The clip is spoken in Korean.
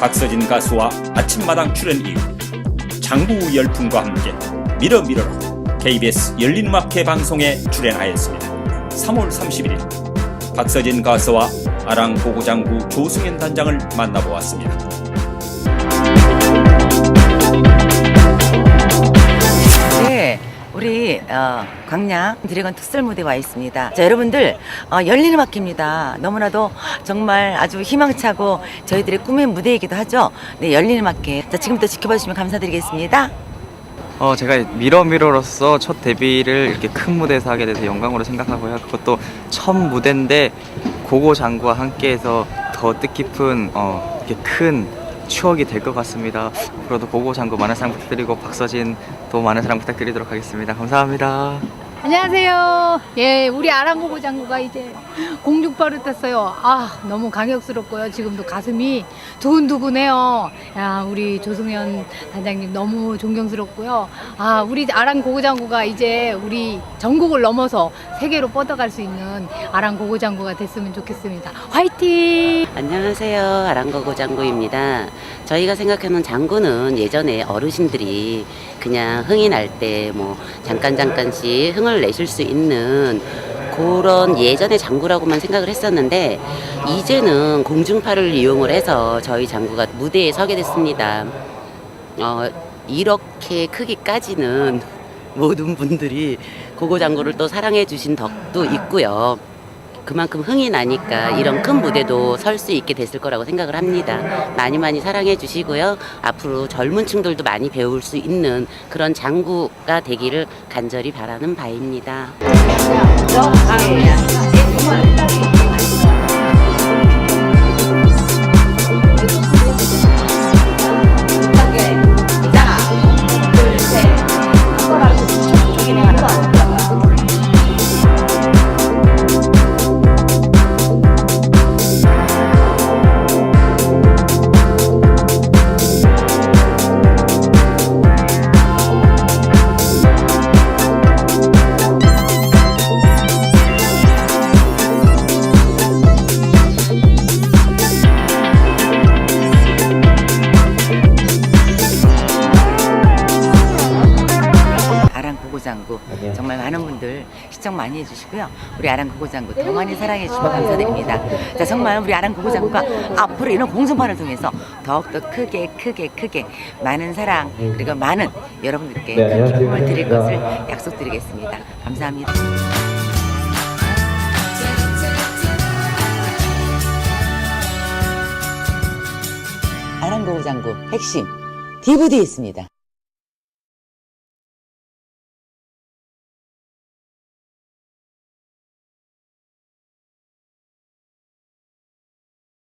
박서진 가수와 아침마당 출연 이후 장구 열풍과 함께 밀어라 KBS 열린음악회 방송에 출연하였습니다. 3월 31일 박서진 가수와 아랑 고고장구 조승현 단장을 만나보았습니다. 어, 광양 드래곤 특설 무대 와 있습니다. 자, 여러분들 어, 열리는 음악회입니다. 너무나도 정말 아주 희망차고 저희들의 꿈의 무대이기도 하죠. 네, 열리는 음악회. 자, 지금부터 지켜봐 주시면 감사드리겠습니다. 어, 제가 미러미러로서 첫 데뷔를 이렇게 큰 무대에서 하게 돼서 영광으로 생각하고요. 그것도 첫 무대인데 고고 장구와 함께해서 더 뜻깊은 어, 이렇게 큰 추억이 될 것 같습니다. 앞으로도 고고 장구 많은 사랑 부탁드리고 박서진 또 많은 사랑 부탁드리도록 하겠습니다. 감사합니다. 안녕하세요. 예, 우리 아랑고고 장구가 이제 공중파를 탔어요. 아, 너무 감격스럽고요. 지금도 가슴이 두근두근해요. 야, 우리 조승현 단장님 너무 존경스럽고요. 아, 우리 아랑고고 장구가 이제 우리 전국을 넘어서 세계로 뻗어갈 수 있는 아랑고고 장구가 됐으면 좋겠습니다. 화이팅! 안녕하세요. 아랑거고 장구입니다. 저희가 생각하는 장구는 예전에 어르신들이 그냥 흥이 날 때 뭐 잠깐 잠깐씩 흥을 내실 수 있는 그런 예전의 장구라고만 생각을 했었는데 이제는 공중파를 이용을 해서 저희 장구가 무대에 서게 됐습니다. 어, 이렇게 크기까지는 모든 분들이 고고 장구를 또 사랑해 주신 덕도 있고요. 그만큼 흥이 나니까 이런 큰 무대도 설 수 있게 됐을 거라고 생각을 합니다. 많이 많이 사랑해 주시고요. 앞으로 젊은 층들도 많이 배울 수 있는 그런 장구가 되기를 간절히 바라는 바입니다. 정말 많은 분들 시청 많이 해주시고요. 우리 아랑 고고장구 더 많이 사랑해 주시면 감사드립니다. 자 정말 우리 아랑 고고장구가 앞으로 이런 공중파를 통해서 더욱더 크게 크게 크게 많은 사랑 그리고 많은 여러분들께 큰 기쁨을 드릴 것을 약속드리겠습니다. 감사합니다. 아랑 고고장구 핵심 DVD 있습니다.